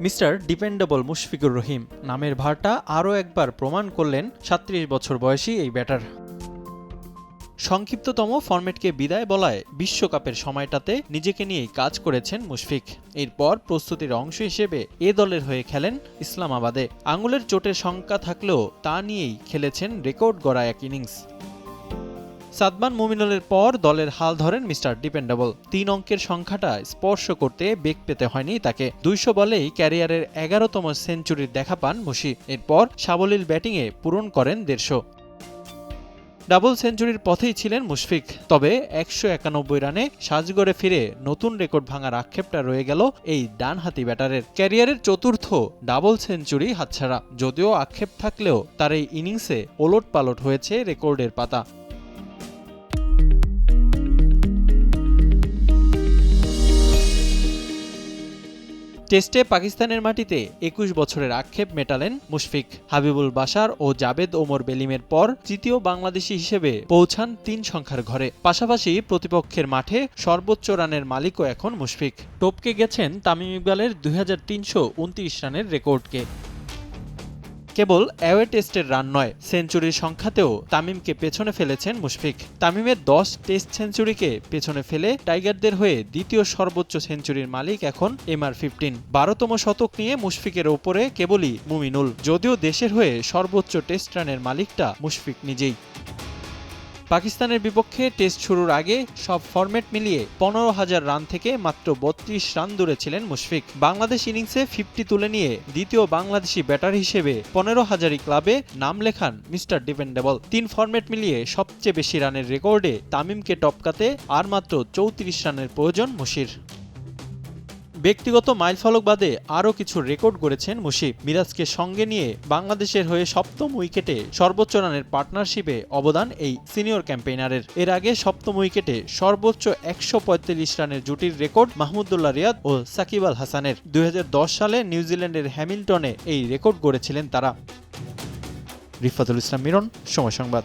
Mister dependable Mushfiqur Rahim. নামের ভারটা আরও একবার প্রমাণ করলেন সাত্রিশ বছর বয়সী এই ব্যাটার। সংক্ষিপ্ততম ফরম্যাটকে বিদায় বলায় বিশ্বকাপের সময়টাতে নিজেকে নিয়েই কাজ করেছেন মুশফিক। এরপর প্রস্তুতির অংশ হিসেবে এ দলের হয়ে খেলেন ইসলামাবাদে। আঙুলের চোটের শঙ্কা থাকলেও তা নিয়েই খেলেছেন রেকর্ড গড়া এক ইনিংস। সাদমান মুমিনুলের পর দলের হাল ধরেন মিস্টার ডিপেন্ডেবল। তিন অঙ্কের সংখ্যাটা স্পর্শ করতে বেগ পেতে হয়নি তাকে। দুইশো বলেই ক্যারিয়ারের এগারোতম সেঞ্চুরির দেখা পান মুশি। এরপর সাবলীল ব্যাটিংয়ে পূরণ করেন দেড়শো। ডাবল সেঞ্চুরির পথেই ছিলেন মুশফিক। তবে একশো একানব্বই রানে সাজগড়ে ফিরে নতুন রেকর্ড ভাঙার আক্ষেপটা রয়ে গেল এই ডানহাতি ব্যাটারের। ক্যারিয়ারের চতুর্থ ডাবল সেঞ্চুরি হাতছাড়া। যদিও আক্ষেপ থাকলেও তার এই ইনিংসে ওলট পালট হয়েছে রেকর্ডের পাতা। টেস্টে পাকিস্তানের মাটিতে একুশ বছরের আক্ষেপ মেটালেন মুশফিক হাবিবুল বাসার ও জাবেদ ওমর বেলিমের পর তৃতীয় বাংলাদেশি হিসেবে পৌঁছান তিন সংখ্যার ঘরে। পাশাপাশি প্রতিপক্ষের মাঠে সর্বোচ্চ রানের মালিকও এখন মুশফিক। টপকে গেছেন তামিম ইকবালের দুই হাজার তিনশো উনত্রিশ রানের রেকর্ডকে। কেবল অ্যাওয়ে টেস্টের রান নয়, সেঞ্চুরির সংখ্যাতেও তামিমকে পেছনে ফেলেছেন মুশফিক। তামিমের দশ টেস্ট সেঞ্চুরিকে পেছনে ফেলে টাইগারদের হয়ে দ্বিতীয় সর্বোচ্চ সেঞ্চুরির মালিক এখন এমআর ফিফটিন। বারোতম শতক নিয়ে মুশফিকের ওপরে কেবলই মুমিনুল, যদিও দেশের হয়ে সর্বোচ্চ টেস্ট রানের মালিকটা মুশফিক নিজেই। পাকিস্তানের বিপক্ষে টেস্ট শুরুর আগে সব ফরম্যাট মিলিয়ে পনেরো হাজার রান থেকে মাত্র বত্রিশ রান দূরে ছিলেন মুশফিক। বাংলাদেশ ইনিংসে ফিফটি তুলে নিয়ে দ্বিতীয় বাংলাদেশি ব্যাটার হিসেবে পনেরো হাজারি ক্লাবে নাম লেখান মিস্টার ডিপেন্ডেবল। তিন ফরম্যাট মিলিয়ে সবচেয়ে বেশি রানের রেকর্ডে তামিমকে টপকাতে আর মাত্র চৌত্রিশ রানের প্রয়োজন মুশির। ব্যক্তিগত মাইলফলক বাদে আরও কিছু রেকর্ড গড়েছেন মুশিব। মিরাজকে সঙ্গে নিয়ে বাংলাদেশের হয়ে সপ্তম উইকেটে সর্বোচ্চ রানের পার্টনারশিপে অবদান এই সিনিয়র ক্যাম্পেইনারের। এর আগে সপ্তম উইকেটে সর্বোচ্চ একশো পঁয়ত্রিশ রানের জুটির রেকর্ড মাহমুদুল্লাহ রিয়াদ ও সাকিব আল হাসানের। দুই হাজার দশ সালে নিউজিল্যান্ডের হ্যামিল্টনে এই রেকর্ড গড়েছিলেন তারা। রিফাতুল ইসলাম মিরন, সময় সংবাদ।